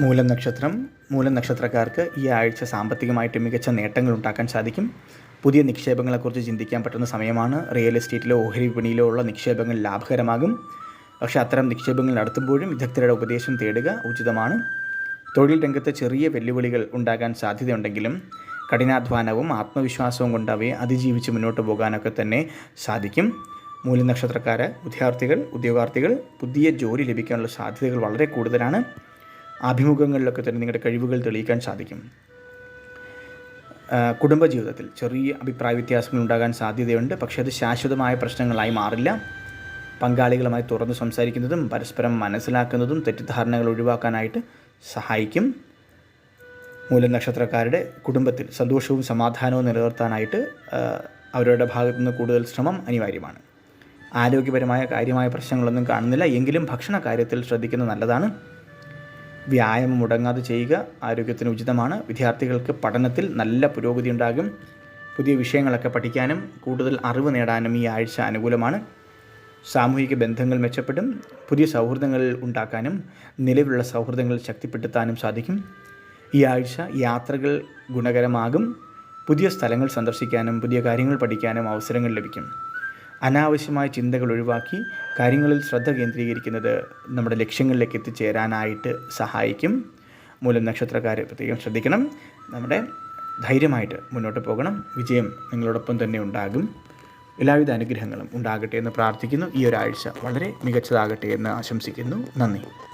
മൂലം നക്ഷത്രം മൂലം നക്ഷത്രക്കാർക്ക് ഈ ആഴ്ച സാമ്പത്തികമായിട്ട് മികച്ച നേട്ടങ്ങൾ ഉണ്ടാക്കാൻ സാധിക്കും. പുതിയ നിക്ഷേപങ്ങളെക്കുറിച്ച് ചിന്തിക്കാൻ പറ്റുന്ന സമയമാണ്. റിയൽ എസ്റ്റേറ്റിലോ ഓഹരി വിപണിയിലോ ഉള്ള നിക്ഷേപങ്ങൾ ലാഭകരമാകും. പക്ഷേ അത്തരം നിക്ഷേപങ്ങൾ നടത്തുമ്പോഴും വിദഗ്ധരുടെ ഉപദേശം തേടുക ഉചിതമാണ്. തൊഴിൽ രംഗത്ത് ചെറിയ വെല്ലുവിളികൾ ഉണ്ടാകാൻ സാധ്യതയുണ്ടെങ്കിലും കഠിനാധ്വാനവും ആത്മവിശ്വാസവും കൊണ്ട് അവയെ അതിജീവിച്ച് മുന്നോട്ട് പോകാനൊക്കെ തന്നെ സാധിക്കും. മൂലനക്ഷത്രക്കാരെ വിദ്യാർത്ഥികൾ ഉദ്യോഗാർത്ഥികൾ പുതിയ ജോലി ലഭിക്കാനുള്ള സാധ്യതകൾ വളരെ കൂടുതലാണ്. അഭിമുഖങ്ങളിലൊക്കെ തന്നെ നിങ്ങളുടെ കഴിവുകൾ തെളിയിക്കാൻ സാധിക്കും. കുടുംബജീവിതത്തിൽ ചെറിയ അഭിപ്രായ വ്യത്യാസങ്ങൾ ഉണ്ടാകാൻ സാധ്യതയുണ്ട്. പക്ഷേ അത് ശാശ്വതമായ പ്രശ്നങ്ങളായി മാറില്ല. പങ്കാളികളുമായി തുറന്ന് സംസാരിക്കുന്നതും പരസ്പരം മനസ്സിലാക്കുന്നതും തെറ്റിദ്ധാരണകൾ ഒഴിവാക്കാനായിട്ട് സഹായിക്കും. മൂലനക്ഷത്രക്കാരുടെ കുടുംബത്തിൽ സന്തോഷവും സമാധാനവും നിലനിർത്താനായിട്ട് അവരുടെ ഭാഗത്തു നിന്ന് കൂടുതൽ ശ്രമം അനിവാര്യമാണ്. ആരോഗ്യപരമായ കാര്യമായ പ്രശ്നങ്ങളൊന്നും കാണുന്നില്ല. എങ്കിലും ഭക്ഷണ കാര്യത്തിൽ ശ്രദ്ധിക്കുന്നത് നല്ലതാണ്. വ്യായാമം മുടങ്ങാതെ ചെയ്യുക ആരോഗ്യത്തിന് ഉചിതമാണ്. വിദ്യാർത്ഥികൾക്ക് പഠനത്തിൽ നല്ല പുരോഗതി ഉണ്ടാകും. പുതിയ വിഷയങ്ങളൊക്കെ പഠിക്കാനും കൂടുതൽ അറിവ് നേടാനും ഈ ആഴ്ച അനുകൂലമാണ്. സാമൂഹിക ബന്ധങ്ങൾ മെച്ചപ്പെടും. പുതിയ സൗഹൃദങ്ങൾ ഉണ്ടാക്കാനും നിലവിലുള്ള സൗഹൃദങ്ങൾ ശക്തിപ്പെടുത്താനും സാധിക്കും. ഈ ആഴ്ച യാത്രകൾ ഗുണകരമാകും. പുതിയ സ്ഥലങ്ങൾ സന്ദർശിക്കാനും പുതിയ കാര്യങ്ങൾ പഠിക്കാനും അവസരങ്ങൾ ലഭിക്കും. അനാവശ്യമായ ചിന്തകൾ ഒഴിവാക്കി കാര്യങ്ങളിൽ ശ്രദ്ധ കേന്ദ്രീകരിക്കുന്നത് നമ്മുടെ ലക്ഷ്യങ്ങളിലേക്ക് എത്തിച്ചേരാനായിട്ട് സഹായിക്കും. മൂലം നക്ഷത്രക്കാർ പ്രത്യേകം ശ്രദ്ധിക്കണം. നമ്മുടെ ധൈര്യമായിട്ട് മുന്നോട്ട് പോകണം. വിജയം നിങ്ങളോടൊപ്പം തന്നെ ഉണ്ടാകും. എല്ലാവിധ അനുഗ്രഹങ്ങളും ഉണ്ടാകട്ടെ എന്ന് പ്രാർത്ഥിക്കുന്നു. ഈ ഒരാഴ്ച വളരെ മികച്ചതാകട്ടെ എന്ന് ആശംസിക്കുന്നു. നന്ദി.